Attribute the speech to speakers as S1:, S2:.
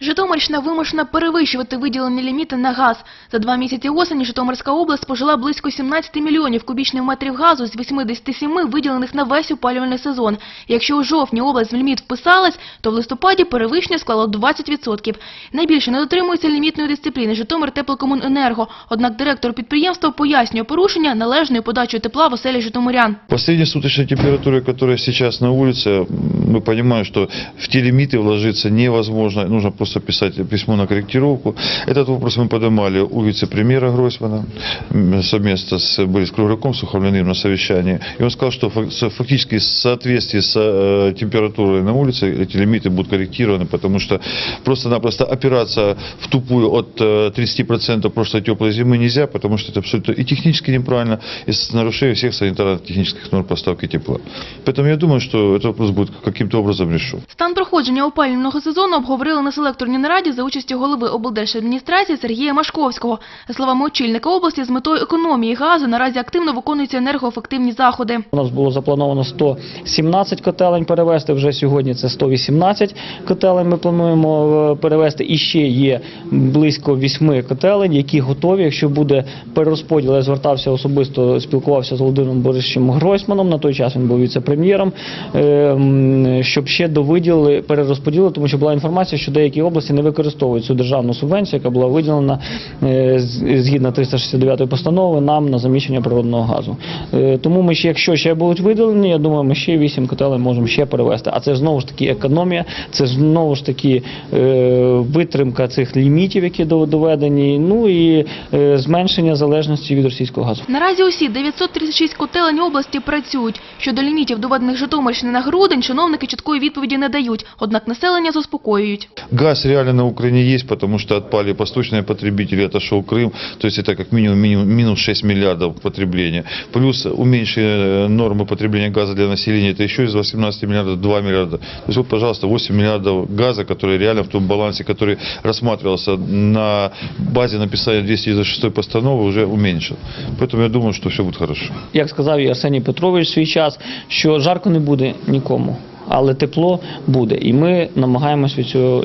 S1: Житомирщина вимушена перевищувати виділені ліміти на газ. За два місяці осені Житомирська область спожила близько 17 мільйонів кубічних метрів газу з 87 виділених на весь опалювальний сезон. Якщо у жовтні область в ліміт вписалась, то в листопаді перевищення склало 20%. Найбільше не дотримується лімітної дисципліни Житомир Теплокомуненерго. Однак директор підприємства пояснює порушення належної подачі тепла в оселі житомирян.
S2: По средней суточной температуре, которая сейчас на улице, м, мы понимаем, что в те лимиты вложиться невозможно. Нужно просто писать письмо на корректировку. Этот вопрос мы поднимали у вице-премьера Гройсмана м, совместно с Борисом Кругляком, Суховлиным на совещании. И он сказал, что фак- со- фактически в соответствии с э, температурой на улице эти лимиты будут корректированы, потому что просто-напросто опираться в тупую от э, 30% прошлой теплой зимы нельзя, потому что это абсолютно и технически неправильно, и с нарушением всех санитарно-технических норм поставки тепла. Поэтому я думаю, что этот вопрос будет каким-то образом решен.
S1: Стан проходження опалювального сезону обговорили на селекторній нараді за участю голови облдержадміністрації Сергія Машковського. За словами очільника області, з метою економії газу наразі активно виконуються енергоефективні заходи.
S3: У нас було заплановано 117 котелень перевести, вже сьогодні це 118 котелень ми плануємо е, перевести. І ще є близько 8 котелень, які готові. Якщо буде перерозподіл, я звертався особисто, спілкувався з Володимиром Борисовичем Гройсманом, на той час він був віце-прем'єром, е, щоб ще довиділили, перерозподілили, тому що була інформація, що деякі області не використовують цю державну субвенцію, яка була виділена е, згідно 369 постанови нам на заміщення природного газу. Е, Тому ми ще, якщо ще будуть виділені, я думаю, ми ще 8 котелень можемо ще перевести. А це ж знову ж таки економія, це ж знову ж таки е, витримка цих лімітів, які до- доведені, ну і зменшення залежності від російського газу.
S1: Наразі усі 936 котелень області працюють. Щодо лімітів, доведених Житомирщини на грудень, чиновники чіткої відповіді не дають. Однак населення заспокоюють.
S2: Газ реально на Украине есть, потому что отпали посточные потребители, отошел Крым, то есть это как минимум, минимум минус 6 миллиардов потребления. Плюс уменьшение нормы потребления газа для населения, это еще из 18 миллиардов 2 миллиарда. То есть вот, пожалуйста, 8 миллиардов газа, который реально в том балансе, который рассматривался на базе написания 296 постановы, уже уменьшен. Поэтому я думаю, что все будет хорошо.
S3: Як сказав і Арсеній Петрович в свій час, що жарко не буде нікому, але тепло буде. І ми намагаємось від цього